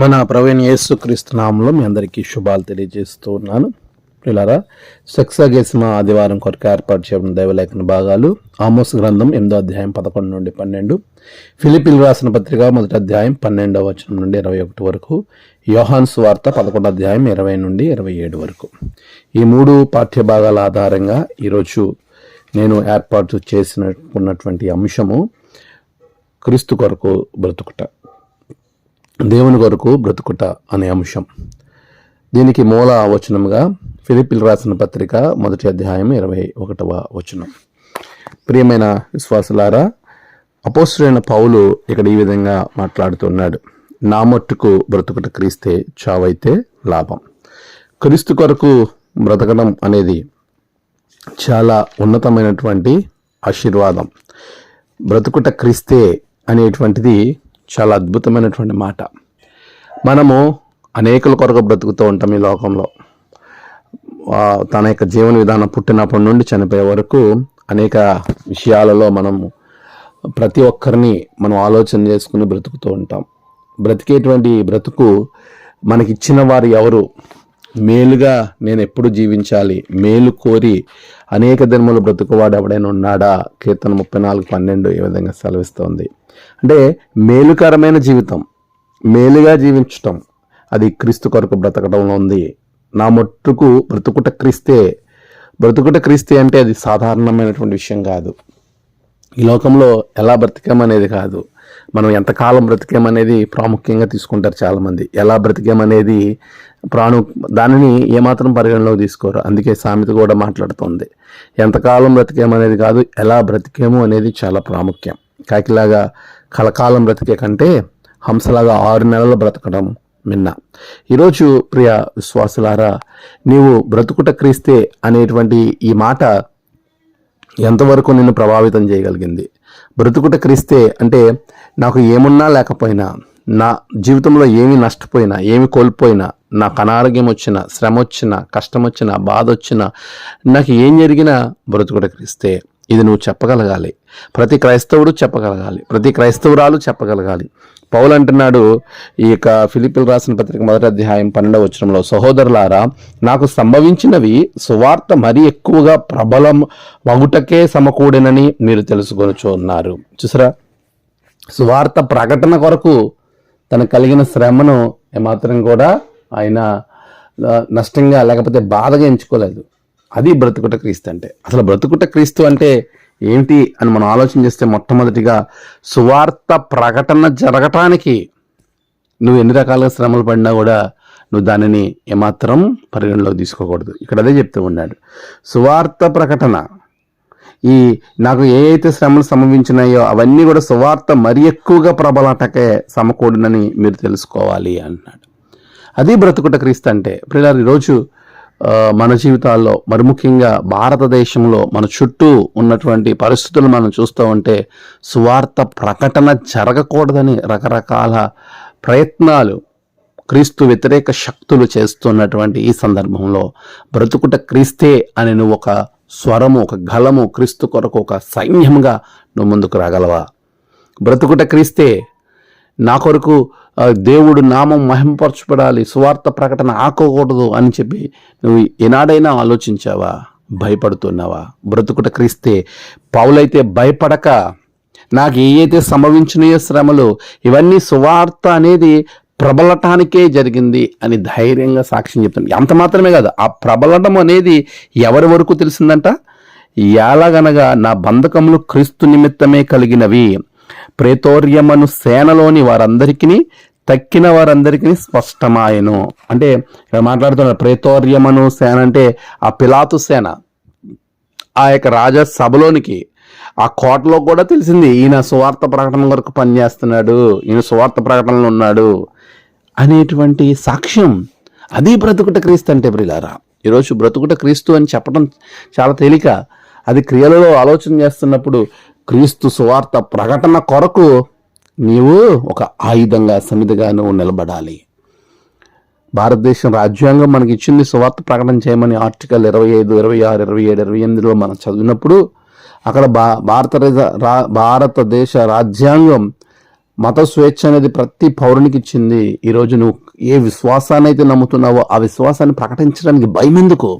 మన ప్రవీణ్ యేసు నామంలో మీ అందరికీ శుభాలు తెలియజేస్తూ ఉన్నాను. పిల్లరా సెక్సగేసిన ఆదివారం కొరకు ఏర్పాటు చేయబడిన దైవలేఖన భాగాలు ఆమోస్ గ్రంథం ఎనిమిదో అధ్యాయం పదకొండు నుండి పన్నెండు ఫిలిపిల్ రాసిన పత్రిక మొదటి అధ్యాయం పన్నెండవ వచనం నుండి ఇరవై ఒకటి వరకు యోహాన్స్ వార్త పదకొండు అధ్యాయం ఇరవై నుండి ఇరవై ఏడు వరకు. ఈ మూడు పాఠ్య భాగాల ఆధారంగా ఈరోజు నేను ఏర్పాటు చేసినటువంటి అంశము క్రీస్తు కొరకు బ్రతుకుట. దేవుని కొరకు బ్రతుకుట అనే అంశం. దీనికి మూల వచనముగా ఫిలిపిల్ రాసిన పత్రిక మొదటి అధ్యాయం ఇరవై ఒకటవ వచనం. ప్రియమైన విశ్వాసులారా అపోస్తుడైన పౌలు ఇక్కడ ఈ విధంగా మాట్లాడుతున్నాడు. నా మట్టుకు బ్రతుకుట క్రీస్తే చావైతే లాభం. క్రీస్తు కొరకు బ్రతకడం అనేది చాలా ఉన్నతమైనటువంటి ఆశీర్వాదం. బ్రతుకుట క్రీస్తే అనేటువంటిది చాలా అద్భుతమైనటువంటి మాట. మనము అనేకుల కొరకు బ్రతుకుతూ ఉంటాం ఈ లోకంలో. తన యొక్క జీవన విధానం పుట్టినప్పటి నుండి చనిపోయే వరకు అనేక విషయాలలో మనము ప్రతి ఒక్కరిని మనం ఆలోచన చేసుకుని బ్రతుకుతూ ఉంటాం. బ్రతికేటువంటి బ్రతుకు మనకిచ్చిన వారు ఎవరు? మేలుగా నేను ఎప్పుడు జీవించాలి? మేలు కోరి అనేక జన్మలు బ్రతుకువాడు ఎవడైనా ఉన్నాడా? కీర్తన ముప్పై నాలుగు పన్నెండు ఈ విధంగా సెలవిస్తోంది. అంటే మేలుకరమైన జీవితం మేలుగా జీవించటం అది క్రీస్తు కొరకు బ్రతకడంలో ఉంది. నా మట్టుకు బ్రతుకుట క్రీస్తే బ్రతుకుట క్రీస్తే అంటే అది సాధారణమైనటువంటి విషయం కాదు. ఈ లోకంలో ఎలా బ్రతికామనేది కాదు. మనం ఎంతకాలం బ్రతికామనేది ప్రాముఖ్యంగా తీసుకుంటారు చాలామంది. ఎలా బ్రతికామనేది ప్రాణు దానిని ఏమాత్రం పరిగణలోకి తీసుకోరు. అందుకే సామెత కూడా మాట్లాడుతుంది. ఎంతకాలం బ్రతికేమనేది కాదు ఎలా బ్రతికేమో అనేది చాలా ప్రాముఖ్యం. కాకిలాగా కలకాలం బ్రతికే కంటే హంసలాగా ఆరు నెలలు బ్రతకడం మిన్న. ఈరోజు ప్రియ విశ్వాసులారా నీవు బ్రతుకుట క్రీస్తే అనేటువంటి ఈ మాట ఎంతవరకు నిన్ను ప్రభావితం చేయగలిగింది? బ్రతుకుట క్రీస్తే అంటే నాకు ఏమున్నా లేకపోయినా నా జీవితంలో ఏమి నష్టపోయినా ఏమి కోల్పోయినా నాకు అనారోగ్యం వచ్చినా శ్రమ వచ్చినా కష్టం వచ్చినా బాధ వచ్చినా నాకు ఏం జరిగినా బ్రతుకుడు క్రీస్తే. ఇది నువ్వు చెప్పగలగాలి. ప్రతి క్రైస్తవుడు చెప్పగలగాలి. ప్రతి క్రైస్తవురాలు చెప్పగలగాలి. పౌలు అంటున్నాడు ఈ యొక్క ఫిలిపిల్ రాసిన పత్రిక మొదటి అధ్యాయం పన్నెండవ వచనంలో సహోదరులారా నాకు సంభవించినవి సువార్త మరీ ఎక్కువగా ప్రబలం మగుటకే సమకూడినని మీరు తెలుసుకొనుచు ఉన్నారు. చూసారా? సువార్త ప్రకటన కొరకు తనకు కలిగిన శ్రమను ఏమాత్రం కూడా ఆయన నష్టంగా లేకపోతే బాధగా ఎంచుకోలేదు. అది బ్రతుకుట క్రీస్తు అంటే. అసలు బ్రతుకుట క్రీస్తు అంటే ఏంటి అని మనం ఆలోచన చేస్తే మొట్టమొదటిగా సువార్త ప్రకటన జరగటానికి నువ్వు ఎన్ని రకాలుగా శ్రమలు పడినా కూడా నువ్వు దానిని ఏమాత్రం పరిగణలోకి తీసుకోకూడదు. ఇక్కడ అదే చెప్తూ ఉన్నాడు. సువార్త ప్రకటన ఈ నాకు ఏ అయితే శ్రమలు సంభవించినాయో అవన్నీ కూడా సువార్త మరి ఎక్కువగా ప్రబలటకే సమకూడినని మీరు తెలుసుకోవాలి అన్నాడు. అది బ్రతుకుట క్రీస్తు అంటే పిల్లలు ఈరోజు మన జీవితాల్లో మరి ముఖ్యంగా భారతదేశంలో మన చుట్టూ ఉన్నటువంటి పరిస్థితులు మనం చూస్తూ ఉంటే సువార్త ప్రకటన జరగకూడదని రకరకాల ప్రయత్నాలు క్రీస్తు వ్యతిరేక శక్తులు చేస్తున్నటువంటి ఈ సందర్భంలో బ్రతుకుట క్రీస్తే అని నువ్వు ఒక స్వరము ఒక గలము క్రీస్తు కొరకు ఒక సైన్యంగా నువ్వు ముందుకు రాగలవా? బ్రతుకుట క్రీస్తే నా కొరకు దేవుడు నామం మహింపరచబడాలి సువార్త ప్రకటన ఆకోకూడదు అని చెప్పి నువ్వు ఏనాడైనా ఆలోచించావా? భయపడుతున్నావా? బ్రతుకుట క్రీస్తే పౌలైతే భయపడక నాకు ఏ అయితే సంభవించినయో శ్రమలు ఇవన్నీ సువార్త అనేది ప్రబలటానికే జరిగింది అని ధైర్యంగా సాక్ష్యం చెప్తాం అంత మాత్రమే కాదు ఆ ప్రబలటం అనేది ఎవరి వరకు తెలిసిందంట? ఎలాగనగా నా బంధకములు క్రీస్తు నిమిత్తమే కలిగినవి. ప్రేతోర్యమను సేనలోని వారందరికీ తక్కిన వారందరికీ స్పష్టమాయను. అంటే ఇక్కడ మాట్లాడుతున్నారు ప్రేతోర్యమను సేన అంటే ఆ పిలాతు సేన. ఆ యొక్క రాజా సభలోనికి ఆ కోటలో కూడా తెలిసింది ఈయన సువార్త ప్రకటన వరకు పనిచేస్తున్నాడు ఈయన సువార్త ప్రకటనలో ఉన్నాడు. అనేటువంటి సాక్ష్యం అది బ్రతుకుట క్రీస్తు అంటే ప్రియులారా ఈరోజు బ్రతుకుట క్రీస్తు అని చెప్పడం చాలా తేలిక. అది క్రియలలో ఆలోచన చేస్తున్నప్పుడు క్రీస్తు సువార్త ప్రకటన కొరకు నీవు ఒక ఆయుధంగా సమిధిగా నువ్వు నిలబడాలి. భారతదేశం రాజ్యాంగం మనకి ఇచ్చింది సువార్త ప్రకటన చేయమని ఆర్టికల్ ఇరవై ఐదు ఇరవై ఆరు ఇరవై ఏడు ఇరవై ఎనిమిదిలో మనం చదివినప్పుడు అక్కడ భా భారత రా భారతదేశ రాజ్యాంగం మత స్వేచ్ఛ అనేది ప్రతి పౌరునికి ఇచ్చింది ఈరోజు నువ్వు ఏ విశ్వాసాన్ని అయితే నమ్ముతున్నావో ఆ విశ్వాసాన్ని ప్రకటించడానికి భయం ఎందుకు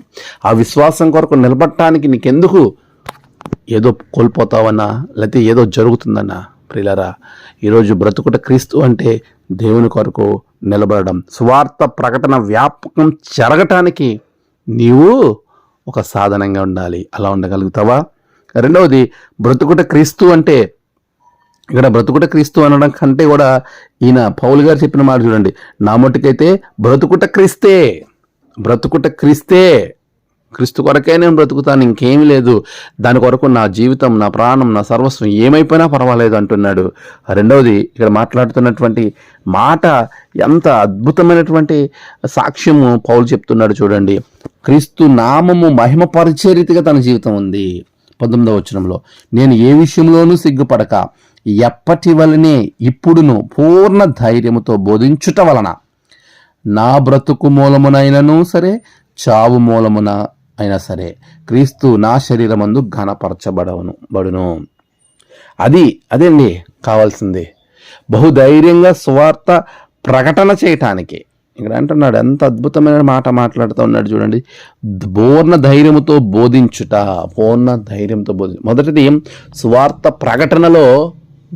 ఆ విశ్వాసం కొరకు నిలబడటానికి నీకెందుకు ఏదో కోల్పోతావన్నా లేకపోతే ఏదో జరుగుతుందన్నా? ప్రిలరా ఈరోజు బ్రతుకుట క్రీస్తు అంటే దేవుని కొరకు నిలబడడం. స్వార్థ ప్రకటన వ్యాపకం జరగటానికి నీవు ఒక సాధనంగా ఉండాలి. అలా ఉండగలుగుతావా? రెండవది బ్రతుకుట క్రీస్తు అంటే ఇక్కడ బ్రతుకుట క్రీస్తు అనడం కంటే కూడా ఈయన పౌలు గారు చెప్పిన మాట చూడండి. నా మట్టుకైతే బ్రతుకుట క్రీస్తే బ్రతుకుట క్రీస్తే క్రీస్తు కొరకే నేను బ్రతుకుతాను ఇంకేమీ లేదు. దాని కొరకు నా జీవితం నా ప్రాణం నా సర్వస్వం ఏమైపోయినా పర్వాలేదు అంటున్నాడు. రెండవది ఇక్కడ మాట్లాడుతున్నటువంటి మాట ఎంత అద్భుతమైనటువంటి సాక్ష్యము పౌలు చెప్తున్నాడు చూడండి. క్రీస్తు నామము మహిమ పరిచే రీతిగా తన జీవితం ఉంది. పంతొమ్మిదవ వచనంలో నేను ఏ విషయంలోనూ సిగ్గుపడక ఎప్పటి వలనే ఇప్పుడును పూర్ణ ధైర్యముతో బోధించుట వలన? నా బ్రతుకు మూలమునైనను సరే చావు మూలమున అయినా సరే క్రీస్తు నా శరీరమందు ఘనపరచబడవను బడును. అది అదండి కావాల్సింది? బహుధైర్యంగా స్వార్థ ప్రకటన చేయటానికి. ఇక్కడ అంటున్నాడు ఎంత అద్భుతమైన మాట మాట్లాడుతూ ఉన్నాడు చూడండి. పూర్ణ ధైర్యముతో బోధించుట పూర్ణ ధైర్యంతో బోధి మొదటిది స్వార్థ ప్రకటనలో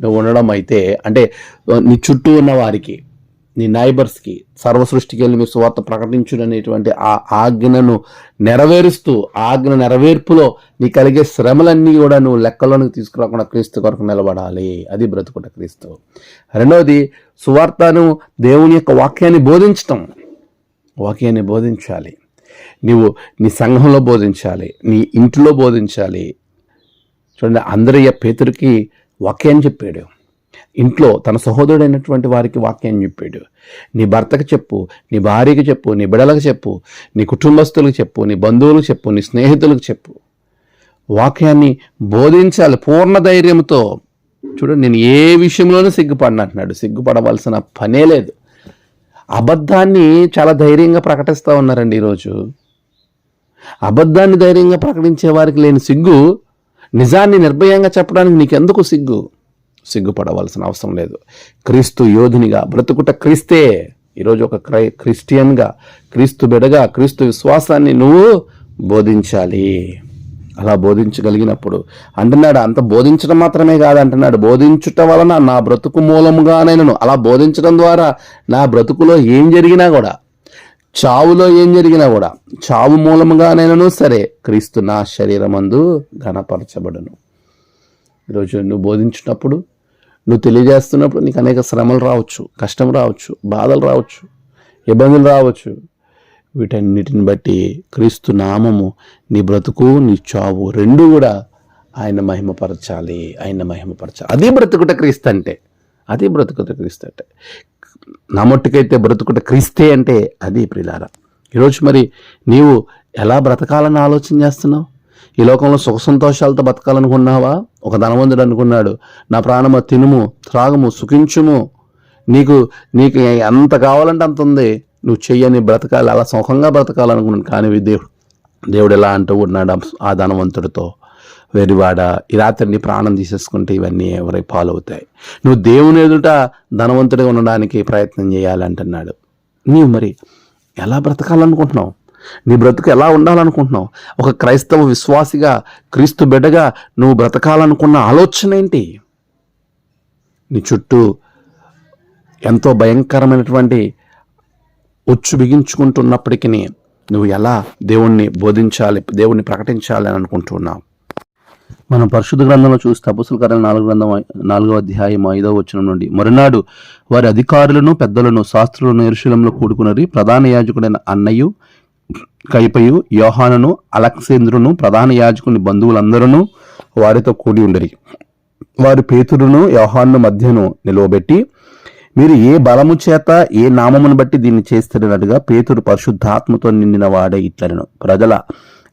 ఉండడం అయితే అంటే నీ చుట్టూ ఉన్న వారికి నీ నైబర్స్కి సర్వసృష్టికి వెళ్ళి మీ సువార్త ప్రకటించుడనేటువంటి ఆ ఆజ్ఞను నెరవేరుస్తూ ఆ ఆజ్ఞ నెరవేర్పులో నీ కలిగే శ్రమలన్నీ కూడా నువ్వు లెక్కలోనికి తీసుకురాకుండా క్రీస్తు కొరకు నిలబడాలి. అది బ్రతుకుట క్రీస్తు. రెండవది సువార్తను దేవుని యొక్క వాక్యాన్ని బోధించటం. వాక్యాన్ని బోధించాలి. నీవు నీ సంఘంలో బోధించాలి. నీ ఇంటిలో బోధించాలి. చూడండి అందరయ్య పేతురికి వాక్యం చెప్పాడు. ఇంట్లో తన సహోదరుడైనటువంటి వారికి వాక్యం చెప్పాడు. నీ భర్తకు చెప్పు నీ భార్యకు చెప్పు నీ బిడలకు చెప్పు నీ కుటుంబస్తులకు చెప్పు నీ బంధువులకు చెప్పు నీ స్నేహితులకు చెప్పు. వాక్యాన్ని బోధించాలి పూర్ణ ధైర్యంతో. చూడండి నేను ఏ విషయంలోనూ సిగ్గుపడిన అంటున్నాడు. సిగ్గుపడవలసిన పనే లేదు. అబద్ధాన్ని చాలా ధైర్యంగా ప్రకటిస్తూ ఉన్నారండి ఈరోజు. అబద్ధాన్ని ధైర్యంగా ప్రకటించే వారికి లేని సిగ్గు నిజాన్ని నిర్భయంగా చెప్పడానికి నీకెందుకు సిగ్గు? సిగ్గుపడవలసిన అవసరం లేదు. క్రీస్తు యోధునిగా బ్రతుకుట క్రీస్తే. ఈరోజు ఒక క్రై క్రిస్టియన్గా క్రీస్తు బిడగా క్రీస్తు విశ్వాసాన్ని నువ్వు బోధించాలి. అలా బోధించగలిగినప్పుడు అంటున్నాడు అంత బోధించడం మాత్రమే కాదు అంటున్నాడు బోధించుట వలన నా బ్రతుకు మూలముగానైనను. అలా బోధించడం ద్వారా నా బ్రతుకులో ఏం జరిగినా కూడా చావులో ఏం జరిగినా కూడా చావు మూలముగానైనను సరే క్రీస్తు నా శరీరమందు ఘనపరచబడును. ఈరోజు నువ్వు బోధించినప్పుడు నువ్వు తెలియజేస్తున్నప్పుడు నీకు అనేక శ్రమలు రావచ్చు కష్టం రావచ్చు బాధలు రావచ్చు ఇబ్బందులు రావచ్చు. వీటన్నిటిని బట్టి క్రీస్తు నామము నీ బ్రతుకు నీ చావు రెండు కూడా ఆయన మహిమపరచాలి ఆయన మహిమపరచాలి. అది బ్రతుకుట క్రీస్తు అంటే అది బ్రతుకుట క్రీస్తు అంటే. నా మట్టుకైతే బ్రతుకుట క్రీస్తే అంటే అది ప్రిలార. ఈరోజు మరి నీవు ఎలా బ్రతకాలని ఆలోచన చేస్తున్నావు? ఈ లోకంలో సుఖ సంతోషాలతో బతకాలనుకున్నావా? ఒక ధనవంతుడు అనుకున్నాడు నా ప్రాణము తినుము త్రాగము సుఖించుము. నీకు నీకు ఎంత కావాలంటే అంత ఉంది. నువ్వు చెయ్యని బ్రతకాలి అలా సుఖంగా బ్రతకాలనుకున్నాను. కానీ దేవుడు దేవుడు ఎలా అంటూ ఉన్నాడు ఆ ధనవంతుడితో? వెరివాడ ఈ రాత్రి ప్రాణం తీసేసుకుంటే ఇవన్నీ ఎవరై పాలవుతాయి. నువ్వు దేవుని ఎదుట ధనవంతుడిగా ఉండడానికి ప్రయత్నం చేయాలంటున్నాడు. నీవు మరి ఎలా బ్రతకాలనుకుంటున్నావు? నీ బ్రతుకు ఎలా ఉండాలనుకుంటున్నావు? ఒక క్రైస్తవ విశ్వాసిగా క్రీస్తు బిడ్డగా నువ్వు బ్రతకాలనుకున్న ఆలోచన ఏంటి? నీ చుట్టూ ఎంతో భయంకరమైనటువంటి ఉచ్చు బిగించుకుంటున్నప్పటికీ నువ్వు ఎలా దేవుణ్ణి బోధించాలి దేవుణ్ణి ప్రకటించాలి అని అనుకుంటున్నావు? మనం పరిశుద్ధ గ్రంథంలో చూస్తే అపుసుల కార్యాల నాలుగు గ్రంథం నాలుగవ అధ్యాయం ఐదవ వచనం నుండి మరునాడు వారి అధికారులను పెద్దలను శాస్త్రులను ఇరుషులంలో కూడుకున్నది ప్రధాన యాజకుడైన అన్నయ్యు కైపయు యోహానను అలక్సేంద్రును ప్రధాన యాజకుని బంధువులందరూ వారితో కూడి ఉండరి. వారి పేతురును యోహాను మధ్యను నిలువబెట్టి మీరు ఏ బలము చేత ఏ నామమును బట్టి దీన్ని చేస్తున్నట్టుగా పేతురు పరిశుద్ధాత్మతో నిండిన వాడే ఇట్లను ప్రజల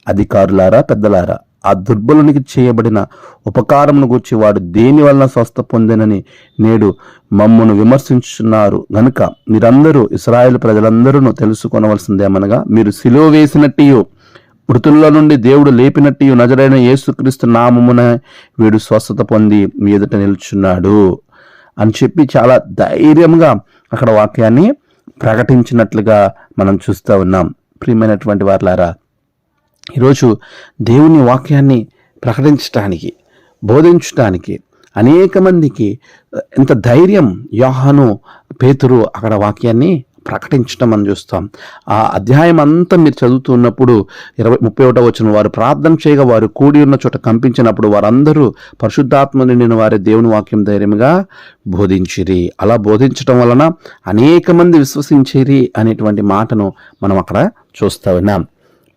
అధికారులారా పెద్దలారా ఆ దుర్బలునికి చేయబడిన ఉపకారమును గూర్చి వాడు దేని వలన స్వస్థ పొందినని నేడు మమ్మను విమర్శించున్నారు గనుక మీరందరూ ఇస్రాయేల్ ప్రజలందరూ తెలుసుకొనవలసిందేమనగా మీరు సిలువ వేసినట్టు మృతుల్లో నుండి దేవుడు లేపినట్టు నజరైన యేసుక్రీస్తు నామమున వీడు స్వస్థత పొంది మీ ఎదుట నిల్చున్నాడు అని చెప్పి చాలా ధైర్యంగా అక్కడ వాక్యాన్ని ప్రకటించినట్లుగా మనం చూస్తూ ఉన్నాం. ప్రియమైనటువంటి వార్లారా ఈరోజు దేవుని వాక్యాన్ని ప్రకటించటానికి బోధించటానికి అనేక మందికి ఎంత ధైర్యం యోహాను పేతురు అక్కడ వాక్యాన్ని ప్రకటించడం మనం చూస్తాం. ఆ అధ్యాయం అంతా మీరు చదువుతున్నప్పుడు ఇరవై ముప్పై ఒకటో వచ్చిన వారు ప్రార్థన చేయగా వారు కూడి ఉన్న చోట కంపించినప్పుడు వారందరూ పరిశుద్ధాత్మ నిండిన వారి దేవుని వాక్యం ధైర్యంగా బోధించిరి. అలా బోధించడం వలన అనేక మంది విశ్వసించిరి అనేటువంటి మాటను మనం అక్కడ చూస్తా ఉన్నాం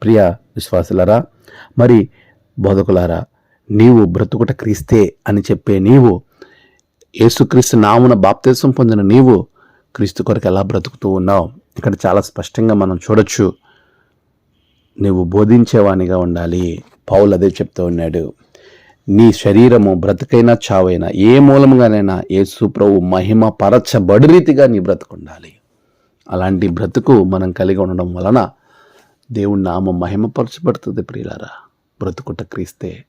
ప్రియ విశ్వాసులరా మరి బోధకులారా నీవు బ్రతుకుట క్రీస్తే అని చెప్పే నీవు యేసుక్రీస్తు నామున బాప్తీసం పొందిన నీవు క్రీస్తు కొరకు ఎలా బ్రతుకుతూ ఉన్నావు? ఇక్కడ చాలా స్పష్టంగా మనం చూడొచ్చు. నువ్వు బోధించేవానిగా ఉండాలి. పౌలు అదే చెప్తూ ఉన్నాడు. నీ శరీరము బ్రతుకైనా చావైనా ఏ మూలముగానైనా యేసు ప్రభు మహిమ పరచబడి రీతిగా నీ బ్రతుకుండాలి. అలాంటి బ్రతుకు మనం కలిగి ఉండడం వలన దేవుడి నామం మహిమపరచబడుతుంది ప్రియులారా. బ్రతుకుట క్రీస్తే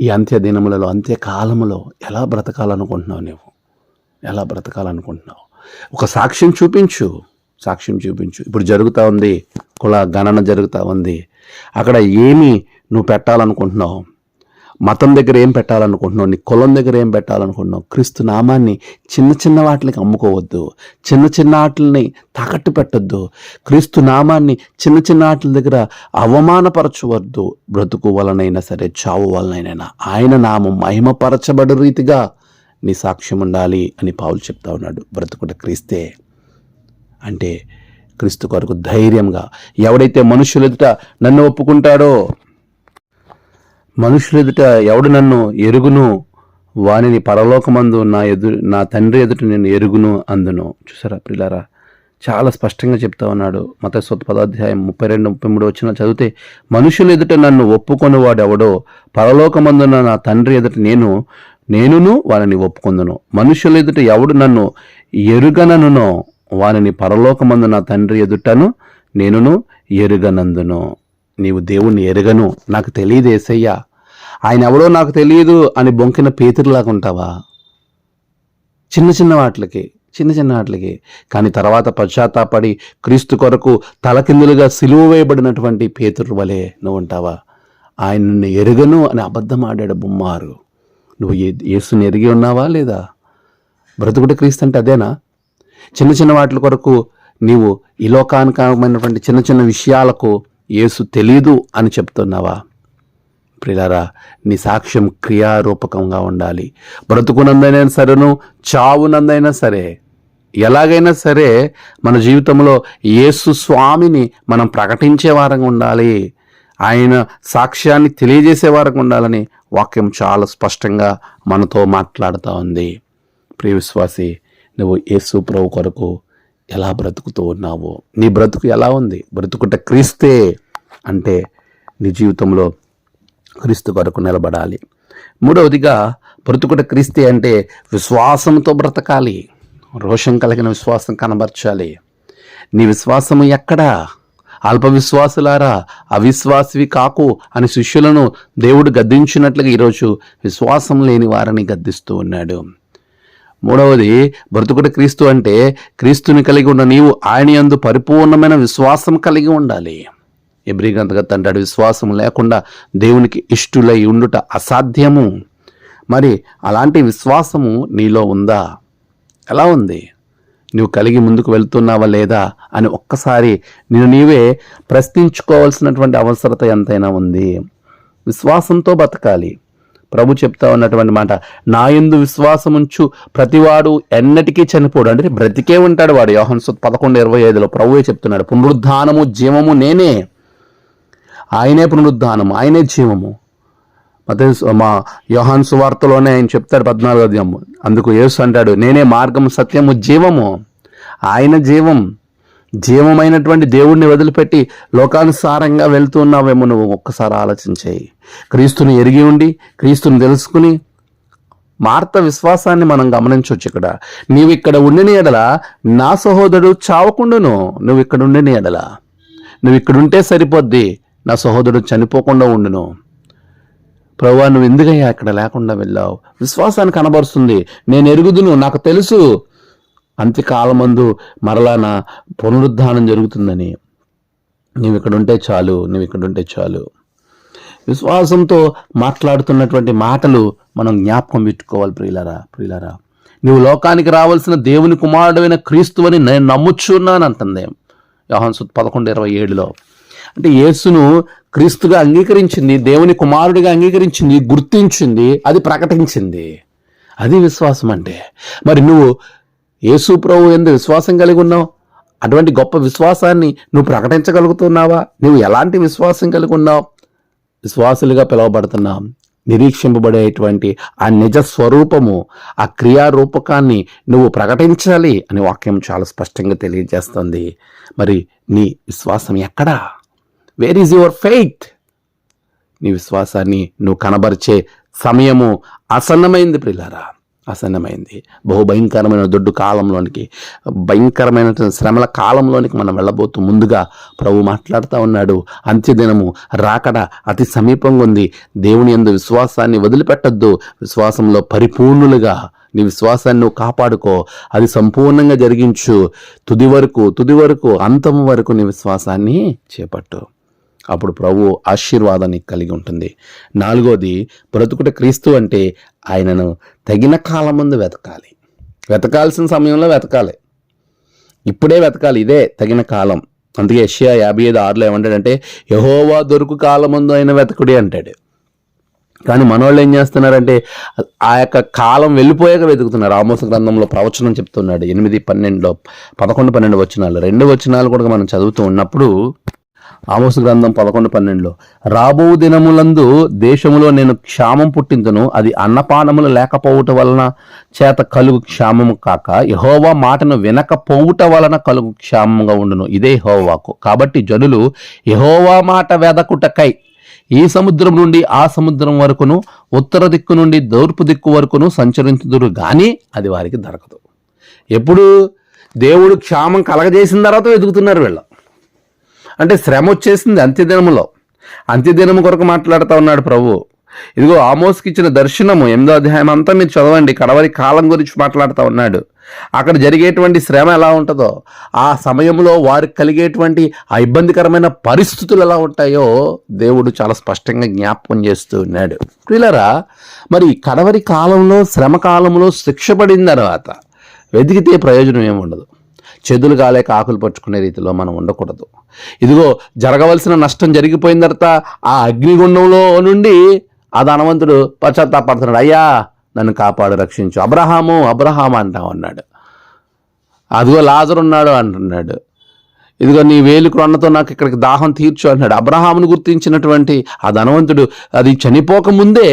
ఈ అంత్య దినములలో అంత్యకాలములో ఎలా బ్రతకాలనుకుంటున్నావు నువ్వు ఎలా బ్రతకాలనుకుంటున్నావు? ఒక సాక్ష్యం చూపించు సాక్ష్యం చూపించు. ఇప్పుడు జరుగుతూ ఉంది కుల గణన జరుగుతూ ఉంది. అక్కడ ఏమి నువ్వు పెట్టాలనుకుంటున్నావు? మతం దగ్గర ఏం పెట్టాలనుకుంటున్నావు? నీ కులం దగ్గర ఏం పెట్టాలనుకుంటున్నావు? క్రీస్తు నామాన్ని చిన్న చిన్న వాటికి అమ్ముకోవద్దు. చిన్న చిన్న వాటిని తాకట్టు పెట్టొద్దు. క్రీస్తు నామాన్ని చిన్న చిన్న వాటి దగ్గర అవమానపరచవద్దు. బ్రతుకు వలనైనా సరే చావు వలనైనా. ఆయన నామం మహిమపరచబడు రీతిగా నీ సాక్ష్యం ఉండాలి అని పావులు చెప్తా ఉన్నాడు. బ్రతుకుట క్రీస్తే అంటే క్రీస్తు కొరకు ధైర్యంగా. ఎవడైతే మనుషులు ఎదుట నన్ను ఒప్పుకుంటాడో మనుషులెదుట ఎవడు నన్ను ఎరుగును? వానిని పరలోకమందు నా ఎదు నా తండ్రి ఎదుట నేను ఎరుగును అందును. చూసారా ప్రిలారా? చాలా స్పష్టంగా చెప్తా ఉన్నాడు మత పదాధ్యాయం ముప్పై రెండు ముప్పై మూడు వచ్చిన చదివితే మనుషులు ఎదుట నన్ను ఒప్పుకొని వాడు ఎవడో పరలోకమందున నా తండ్రి ఎదుట నేను నేనును వారిని ఒప్పుకొందును. మనుషుల ఎదుట ఎవడు నన్ను ఎరుగననునో వారిని పరలోకమందు నా తండ్రి ఎదుటను నేనును ఎరుగనందును. నీవు దేవుణ్ణి ఎరుగను. నాకు తెలియదేసయ్యా ఆయన ఎవడో నాకు తెలియదు అని బొంకిన పేతురులాగా ఉంటావా? చిన్న చిన్న వాటికి చిన్న చిన్న వాటికి కానీ తర్వాత పశ్చాత్తాపడి క్రీస్తు కొరకు తలకిందులుగా సిలువ వేయబడినటువంటి పేతురు వలె నువ్వు ఉంటావా? ఆయన నిన్ను ఎరుగను అని అబద్ధం ఆడాడు బొమ్మారు. నువ్వు ఏసుని యేసుని ఎరిగి ఉన్నావా లేదా? బ్రతుకుడు క్రీస్తు అంటే అదేనా? చిన్న చిన్న వాటి కొరకు నీవు ఈ లోకానుకమైనటువంటి చిన్న చిన్న విషయాలకు యేసు తెలీదు అని చెప్తున్నావా? ప్రిలారా నీ సాక్ష్యం క్రియారూపకంగా ఉండాలి. బ్రతుకునందైనా సరేను చావునందైనా సరే. ఎలాగైనా సరే మన జీవితంలో యేసు స్వామిని మనం ప్రకటించే వారంగా ఉండాలి. ఆయన సాక్ష్యాన్ని తెలియజేసే వారంగా ఉండాలని వాక్యం చాలా స్పష్టంగా మనతో మాట్లాడుతూ ఉంది. ప్రియ విశ్వాసి నువ్వు యేసు ప్రభు కొరకు ఎలా బ్రతుకుతూ ఉన్నావు? నీ బ్రతుకు ఎలా ఉంది? బ్రతుకుట క్రీస్తే అంటే నీ జీవితంలో క్రీస్తు కొరకు నిలబడాలి. మూడవదిగా బ్రతుకుట క్రీస్తే అంటే విశ్వాసంతో బ్రతకాలి. రోషం కలిగిన విశ్వాసం కనబరచాలి. నీ విశ్వాసము ఎక్కడా? అల్ప విశ్వాసులారా అవిశ్వాసివి కాకు అని శిష్యులను దేవుడు గద్దించినట్లుగా ఈరోజు విశ్వాసం లేని వారిని గద్దిస్తూ ఉన్నాడు. మూడవది బ్రతుకుట క్రీస్తు అంటే క్రీస్తుని కలిగి ఉన్న నీవు ఆయన యందు పరిపూర్ణమైన విశ్వాసం కలిగి ఉండాలి. ఎబ్రి గ్రంథగత అంటాడు విశ్వాసం లేకుండా దేవునికి ఇష్టులై ఉండుట అసాధ్యము. మరి అలాంటి విశ్వాసము నీలో ఉందా? ఎలా ఉంది? నువ్వు కలిగి ముందుకు వెళ్తున్నావా లేదా అని ఒక్కసారి నేను నీవే ప్రశ్నించుకోవాల్సినటువంటి అవసరత ఎంతైనా ఉంది. విశ్వాసంతో బతకాలి. ప్రభు చెప్తా ఉన్నటువంటి మాట నా ఎందు విశ్వాసం ఉంచు ప్రతివాడు ఎన్నటికీ చనిపోడు. అంటే బ్రతికే ఉంటాడు వాడు. యోహన్సు పదకొండు ఇరవై ఐదులో ప్రభువే చెప్తున్నాడు పునరుద్ధానము జీవము నేనే. ఆయనే పునరుద్ధానం ఆయనే జీవము. మత మా యోహాన్ సువార్తలోనే ఆయన చెప్తాడు పద్నాలుగు అధ్యాయము. అందుకు యేసు అంటాడు నేనే మార్గం సత్యము జీవము. ఆయన జీవం జీవమైనటువంటి దేవుణ్ణి వదిలిపెట్టి లోకానుసారంగా వెళ్తున్నావేమో నువ్వు ఒక్కసారి ఆలోచించేయి క్రీస్తుని ఎరిగి ఉండి క్రీస్తుని తెలుసుకుని మార్త విశ్వాసాన్ని మనం గమనించవచ్చు ఇక్కడ. నీవు ఇక్కడ ఉండిన ఎడల నా సహోదరుడు చావకుండును నువ్వు ఇక్కడ ఉండిన ఎడల. నువ్వు ఇక్కడ ఉంటే సరిపోద్ది. నా సహోదరుడు చనిపోకుండా ఉండును. ప్రభు నువ్వు ఎందుకయ్యా అక్కడ లేకుండా వెళ్ళావు? విశ్వాసాన్ని కనబరుస్తుంది. నేను ఎరుగుదును నాకు తెలుసు. అంత్యకాలమందు మరలా నా పునరుద్ధానం జరుగుతుందని. నువ్వు ఇక్కడుంటే చాలు నువ్వు ఇక్కడుంటే చాలు. విశ్వాసంతో మాట్లాడుతున్నటువంటి మాటలు మనం జ్ఞాపకం పెట్టుకోవాలి ప్రియులరా ప్రియులరా. నువ్వు లోకానికి రావాల్సిన దేవుని కుమారుడైన క్రీస్తు అని నేను నమ్ముచున్నాను అంటుంది యోహాన్ సుత్ పదకొండు ఇరవై ఏడులో. అంటే యేసును క్రీస్తుగా అంగీకరించింది దేవుని కుమారుడిగా అంగీకరించింది గుర్తించింది అది ప్రకటించింది. అది విశ్వాసం అంటే. మరి నువ్వు యేసు ప్రభు ఎందు విశ్వాసం కలిగి ఉన్నావు? అటువంటి గొప్ప విశ్వాసాన్ని నువ్వు ప్రకటించగలుగుతున్నావా? నువ్వు ఎలాంటి విశ్వాసం కలిగి ఉన్నావు? విశ్వాసులుగా పిలువబడుతున్నావు నిరీక్షింపబడేటువంటి ఆ నిజ స్వరూపము ఆ క్రియారూపకాన్ని నువ్వు ప్రకటించాలి అని వాక్యం చాలా స్పష్టంగా తెలియజేస్తుంది. మరి నీ విశ్వాసం ఎక్కడా? వేర్ ఈజ్ యువర్ ఫెయిత్ నీ విశ్వాసాన్ని నువ్వు కనబరిచే సమయము ఆసన్నమైంది ప్రిలారా ఆసన్నమైంది. బహు భయంకరమైన దొడ్డు కాలంలోనికి భయంకరమైన శ్రమల కాలంలోనికి మనం వెళ్ళబోతూ ముందుగా ప్రభు మాట్లాడుతూ ఉన్నాడు. అంత్యదినము రాకడ అతి సమీపంగా ఉంది. దేవుని యందు విశ్వాసాన్ని వదిలిపెట్టద్దు. విశ్వాసంలో పరిపూర్ణులుగా నీ విశ్వాసాన్ని నువ్వు కాపాడుకో. అది సంపూర్ణంగా జరిగించు. తుది వరకు తుది వరకు అంతం వరకు నీ విశ్వాసాన్ని చేపట్టు. అప్పుడు ప్రభు ఆశీర్వాదాన్ని కలిగి ఉంటుంది. నాలుగోది బ్రతుకుట క్రీస్తు అంటే ఆయనను తగిన కాలం ముందు వెతకాలి. వెతకాల్సిన సమయంలో వెతకాలి. ఇప్పుడే వెతకాలి ఇదే తగిన కాలం. అందుకే ఏషియా యాభై ఐదు ఆరులో ఏమంటాడంటే యహోవా దొరుకు కాలం ముందు వెతకుడే అంటాడు. కానీ మనోళ్ళు ఏం చేస్తున్నారంటే ఆ యొక్క కాలం వెళ్ళిపోయాక వెతుకుతున్నారు. ఆమోస గ్రంథంలో ప్రవచనం చెప్తున్నాడు. ఎనిమిది పన్నెండులో పదకొండు పన్నెండు వచనాలు. రెండు వచనాలు కూడా మనం చదువుతూ ఉన్నప్పుడు ఆమోస గ్రంథం పదకొండు పన్నెండులో రాబో దినములందు దేశములో నేను క్షామం పుట్టించను అది అన్నపానములు లేకపోవుట వలన చేత కలుగు క్షామము కాక యహోవా మాటను వినకపోవుట వలన కలుగు క్షామంగా ఉండును. ఇదే యెహోవాకు. కాబట్టి జనులు యహోవా మాట వెదకుటకై ఈ సముద్రం నుండి ఆ సముద్రం వరకును ఉత్తర దిక్కు నుండి దూర్పు దిక్కు వరకును సంచరించుదురు కానీ అది వారికి దొరకదు. ఎప్పుడు దేవుడు క్షామం కలగజేసిన తర్వాత వెతుకుతున్నారు వీళ్ళు. అంటే శ్రమ వచ్చేసింది అంత్యదినములో. అంత్యదినము కొరకు మాట్లాడుతూ ఉన్నాడు ప్రభు. ఇదిగో ఆమోస్కి ఇచ్చిన దర్శనము ఎనిమిదో అధ్యాయం అంతా మీరు చదవండి కడవరి కాలం గురించి మాట్లాడుతూ ఉన్నాడు. అక్కడ జరిగేటువంటి శ్రమ ఎలా ఉంటుందో ఆ సమయంలో వారికి కలిగేటువంటి ఆ ఇబ్బందికరమైన పరిస్థితులు ఎలా ఉంటాయో దేవుడు చాలా స్పష్టంగా జ్ఞాపకం చేస్తూ ఉన్నాడు. ప్రియులరా మరి కడవరి కాలంలో శ్రమ కాలంలో శిక్ష పడిన తర్వాత వెతికితే ప్రయోజనం ఏమి ఉండదు చెదులు కాలేక ఆకులు పట్టుకునే రీతిలో మనం ఉండకూడదు. ఇదిగో జరగవలసిన నష్టం జరిగిపోయిన తర్వాత ఆ అగ్నిగుండంలో నుండి ఆ ధనవంతుడు పశ్చాత్తాపడుతున్నాడు. అయ్యా నన్ను కాపాడు రక్షించు. అబ్రహాము అబ్రహాము అంటా ఉన్నాడు అదిగో లాజరు ఉన్నాడు అంటున్నాడు. ఇదిగో నీ వేలు క్రొన్నతో నాకు ఇక్కడికి దాహం తీర్చు అన్నాడు. అబ్రహామును గుర్తించినటువంటి ఆ ధనవంతుడు అది చనిపోకముందే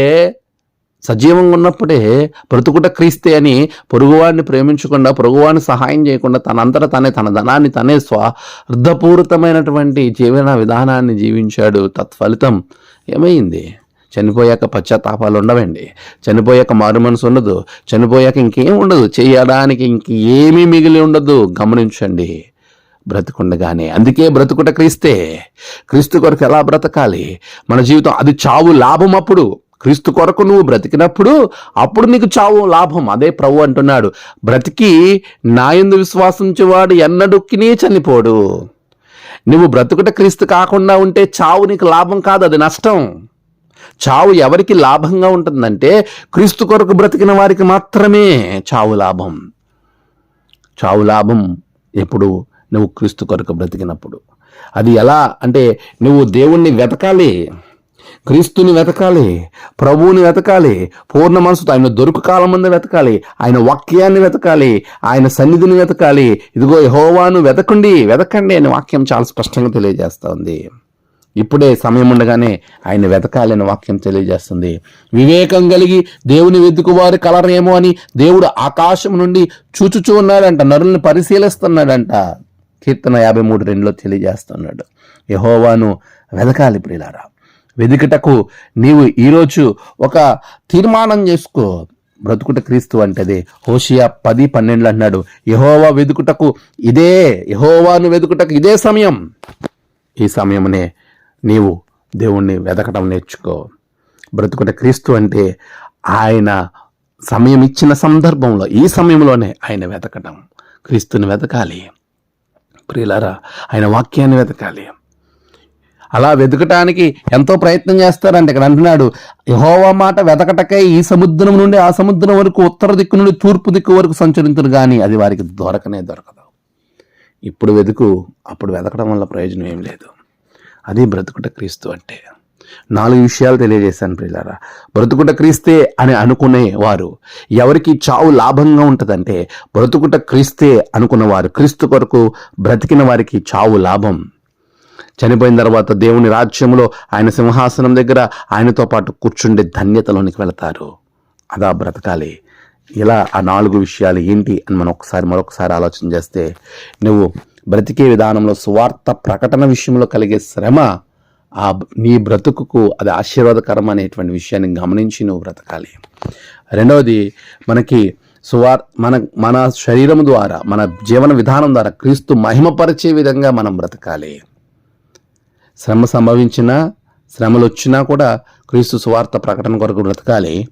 సజీవంగా ఉన్నప్పుడే బ్రతుకుట క్రీస్తే అని పొరుగువాడిని ప్రేమించకుండా పొరుగువాడిని సహాయం చేయకుండా తనంతట తనే తన ధనాన్ని తనే స్వార్థపూరితమైనటువంటి జీవన విధానాన్ని జీవించాడు. తత్ఫలితం ఏమైంది? చనిపోయాక పశ్చాత్తాపాలు ఉండవండి. చనిపోయాక మారు మనసు ఉండదు. చనిపోయాక ఇంకేం ఉండదు. చేయడానికి ఇంకేమీ మిగిలి ఉండదు. గమనించండి. బ్రతుకుండగానే. అందుకే బ్రతుకుట క్రీస్తే. క్రీస్తు కొరకు ఎలా బ్రతకాలి? మన జీవితం అది చావు లాభం అప్పుడు. క్రీస్తు కొరకు నువ్వు బ్రతికినప్పుడు అప్పుడు నీకు చావు లాభం. అదే ప్రభు అంటున్నాడు. బ్రతికి నాయందు విశ్వాసించేవాడు ఎన్నడుక్కినే చనిపోడు. నువ్వు బ్రతుకుట క్రీస్తు కాకుండా ఉంటే చావు నీకు లాభం కాదు అది నష్టం. చావు ఎవరికి లాభంగా ఉంటుందంటే క్రీస్తు కొరకు బ్రతికిన వారికి మాత్రమే చావు లాభం. చావు లాభం ఎప్పుడు నువ్వు క్రీస్తు కొరకు బ్రతికినప్పుడు. అది ఎలా అంటే నువ్వు దేవుణ్ణి వెతకాలి. క్రీస్తుని వెతకాలి ప్రభువుని వెతకాలి పూర్ణ మనసుతో ఆయన దొరుకు కాలం ముందు వెతకాలి ఆయన వాక్యాన్ని వెతకాలి ఆయన సన్నిధిని వెతకాలి. ఇదిగో యహోవాను వెతకండి వెతకండి అనే వాక్యం చాలా స్పష్టంగా తెలియజేస్తోంది. ఇప్పుడే సమయం ఉండగానే ఆయన వెతకాలి అనే వాక్యం తెలియజేస్తుంది. వివేకం కలిగి దేవుని వెతుకువారు కలరేమో అని దేవుడు ఆకాశం నుండి చూచుచూ ఉన్నాడంట నరుల్ని పరిశీలిస్తున్నాడంట. కీర్తన యాభై మూడు రెండులో తెలియజేస్తున్నాడు. యహోవాను వెతకాలి ప్రియులారా. వెదుకుటకు నీవు ఈరోజు ఒక తీర్మానం చేసుకో. బ్రతుకుట క్రీస్తు అంటదే హోషియా పది పన్నెండులు అన్నాడు యహోవా వెదుకుటకు ఇదే యహోవాను వెదుకుటకు ఇదే సమయం. ఈ సమయమునే నీవు దేవుణ్ణి వెతకడం నేర్చుకో. బ్రతుకుట క్రీస్తు అంటే ఆయన సమయం ఇచ్చిన సందర్భంలో ఈ సమయంలోనే ఆయన వెతకడం క్రీస్తుని వెతకాలి ప్రియులారా ఆయన వాక్యాన్ని వెతకాలి అలా వెతకటానికి ఎంతో ప్రయత్నం చేస్తారంటే ఇక్కడ అంటున్నాడు. యహోవా మాట వెతకటకై ఈ సముద్రం నుండి ఆ సముద్రం వరకు ఉత్తర దిక్కు నుండి తూర్పు దిక్కు వరకు సంచరించరు కానీ అది వారికి దొరకనే దొరకదు. ఇప్పుడు వెతుకు అప్పుడు వెతకడం వల్ల ప్రయోజనం ఏం లేదు. అది బ్రతుకుట క్రీస్తు అంటే. నాలుగు విషయాలు తెలియజేశాను ప్రియులారా. బ్రతుకుట క్రీస్తే అని అనుకునే వారు ఎవరికి చావు లాభంగా ఉంటుందంటే బ్రతుకుట క్రీస్తే అనుకున్నవారు క్రీస్తు కొరకు బ్రతికిన వారికి చావు లాభం చనిపోయిన తర్వాత దేవుని రాజ్యంలో ఆయన సింహాసనం దగ్గర ఆయనతో పాటు కూర్చుండే ధన్యతలోనికి వెళతారు. అదా బ్రతకాలి. ఇలా ఆ నాలుగు విషయాలు ఏంటి అని మనం ఒకసారి మరొకసారి ఆలోచన చేస్తే నువ్వు బ్రతికే విధానంలో సువార్త ప్రకటన విషయంలో కలిగే శ్రమ ఆ నీ బ్రతుకుకు అది ఆశీర్వాదకరం అనేటువంటి విషయాన్ని గమనించి నువ్వు బ్రతకాలి. రెండవది మనకి సువార్ మన మన శరీరం ద్వారా మన జీవన విధానం ద్వారా క్రీస్తు మహిమపరిచే విధంగా మనం బ్రతకాలి. శ్రమ సంభవించినా శ్రమలు వచ్చినా కూడా క్రీస్తు సువార్త ప్రకటన కొరకు బ్రతకాలి.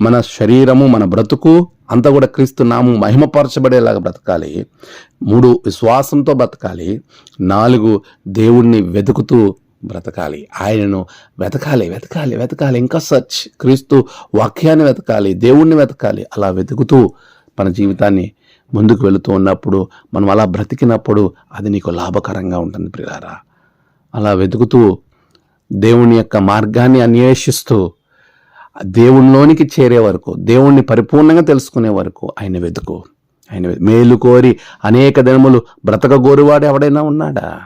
మన శరీరము మన బ్రతుకు అంతా కూడా క్రీస్తు నామం మహిమపరచబడేలాగా బ్రతకాలి. మూడు విశ్వాసంతో బ్రతకాలి. నాలుగు దేవుణ్ణి వెతుకుతూ బ్రతకాలి. ఆయనను వెతకాలి వెతకాలి వెతకాలి. ఇంకా సచ్ క్రీస్తు వాక్యాన్ని వెతకాలి దేవుణ్ణి వెతకాలి. అలా వెతుకుతూ మన జీవితాన్ని ముందుకు వెళుతూ ఉన్నప్పుడు మనం అలా బ్రతికినప్పుడు అది నీకు లాభకరంగా ఉంటుంది ప్రియారా అలా వెతుకుతూ దేవుని యొక్క మార్గాన్ని అన్వేషిస్తూ దేవునిలోనికి చేరే వరకు దేవుణ్ణి పరిపూర్ణంగా తెలుసుకునే వరకు ఆయన వెతుకు. ఆయన మేలు కోరి అనేక దినములు బ్రతక గోరువాడు ఎవడైనా ఉన్నాడా?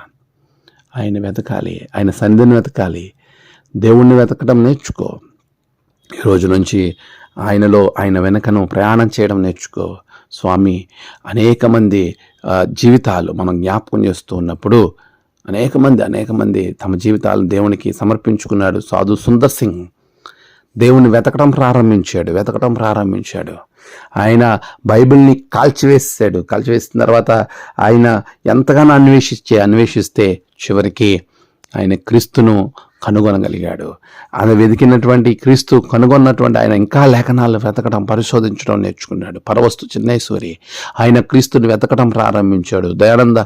ఆయన వెతకాలి ఆయన సంధిని వెతకాలి. దేవుణ్ణి వెతకడం నేర్చుకో. ఈ రోజు నుంచి ఆయనలో ఆయన వెనకను ప్రయాణం చేయడం నేర్చుకో. స్వామి అనేక మంది జీవితాలు మనం జ్ఞాపకం చేస్తూ ఉన్నప్పుడు అనేక మంది అనేక మంది తమ జీవితాలను దేవునికి సమర్పించుకున్నాడు. సాధు సుందర్ సింగ్ దేవుని వెతకడం ప్రారంభించాడు వెతకడం ప్రారంభించాడు. ఆయన బైబిల్ని కాల్చివేసాడు కాల్చివేసిన తర్వాత ఆయన ఎంతగానో అన్వేషించే అన్వేషిస్తే చివరికి ఆయన క్రీస్తును కనుగొనగలిగాడు. ఆయన వెతికినటువంటి క్రీస్తు కనుగొన్నటువంటి ఆయన ఇంకా లేఖనాలు వెతకడం పరిశోధించడం నేర్చుకున్నాడు. పరవస్తు చిన్నేశ్వరి ఆయన క్రీస్తుని వెతకడం ప్రారంభించాడు. దయానంద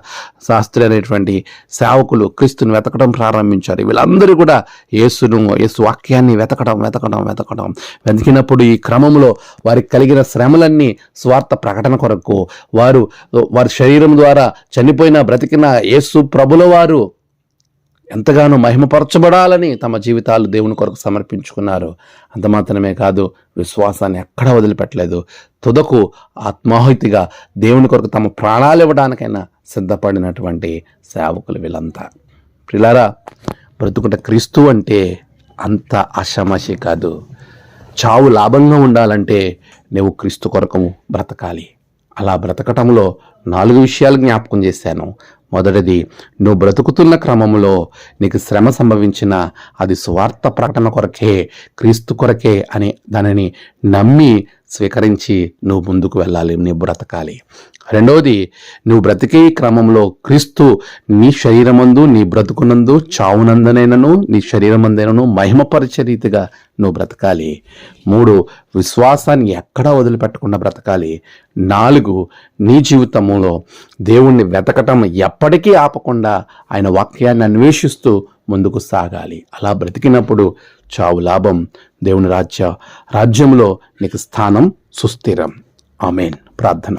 శాస్త్రి అనేటువంటి సేవకులు క్రీస్తుని వెతకడం ప్రారంభించారు. వీళ్ళందరూ కూడా యేసును యేసు వాక్యాన్ని వెతకడం వెతకడం వెతకడం. వెతికినప్పుడు ఈ క్రమంలో వారికి కలిగిన శ్రమలన్నీ స్వార్థ ప్రకటన కొరకు వారు వారి శరీరం ద్వారా చనిపోయిన బ్రతికిన యేసు ప్రభుల వారు ఎంతగానో మహిమపరచబడాలని తమ జీవితాలు దేవుని కొరకు సమర్పించుకున్నారు. అంత మాత్రమే కాదు విశ్వాసాన్ని ఎక్కడ వదిలిపెట్టలేదు. తుదకు ఆత్మాహుతిగా దేవుని కొరకు తమ ప్రాణాలు ఇవ్వడానికైనా సిద్ధపడినటువంటి సేవకులు వీళ్ళంతా. ప్రిలారా బ్రతుకుట క్రీస్తు అంటే అంత అషమషి కాదు. చావు లాభంగా ఉండాలంటే నువ్వు క్రీస్తు కొరకు బ్రతకాలి. అలా బ్రతకటంలో నాలుగు విషయాలు జ్ఞాపకం చేశాను. మొదటిది నువ్వు బ్రతుకుతున్న క్రమంలో నీకు శ్రమ సంభవించిన అది స్వార్థ ప్రకటన కొరకే క్రీస్తు కొరకే అని దానిని నమ్మి స్వీకరించి నువ్వు ముందుకు వెళ్ళాలి నీ బ్రతకాలి. రెండవది నువ్వు బ్రతికే క్రమంలో క్రీస్తు నీ శరీరమందు నీ బ్రతుకునందు చావునందనైనను నీ శరీరమందైనను మహిమపరిచే రీతిగా నువ్వు బ్రతకాలి. మూడు విశ్వాసాన్ని ఎక్కడా వదిలిపెట్టకుండా బ్రతకాలి. నాలుగు నీ జీవితంలో దేవుణ్ణి వెతకటం ఎప్పటికీ ఆపకుండా ఆయన వాక్యాన్ని అన్వేషిస్తూ ముందుకు సాగాలి. అలా బ్రతికినప్పుడు చావు లాభం. దేవుని రాజ్య రాజ్యంలో నీకు స్థానం సుస్థిరం. ఆమెన్. ప్రార్థన.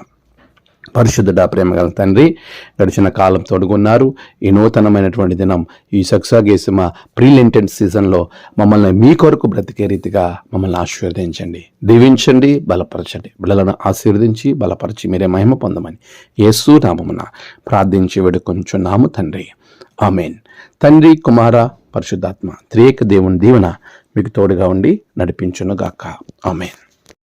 పరిశుద్ధుడ ప్రేమగల తండ్రి గడిచిన కాలం తొడుగున్నారు. ఈ నూతనమైనటువంటి దినం ఈ సక్సాగేసిమ ప్రీలింటెంట్ సీజన్లో మమ్మల్ని మీ కొరకు బ్రతికే రీతిగా మమ్మల్ని ఆశీర్వదించండి. దీవించండి బలపరచండి. బిడ్డలను ఆశీర్వదించి బలపరిచి మీరే మహిమ పొందమని యేసు నామమున ప్రార్థించి వేడుకొంచున్నాము తండ్రి. ఆమెన్. తండ్రి కుమార పరిశుద్ధాత్మ. త్రియేక దేవుని దీవెన మీకు తోడుగా ఉండి నడిపించునుగాక. ఆమెన్.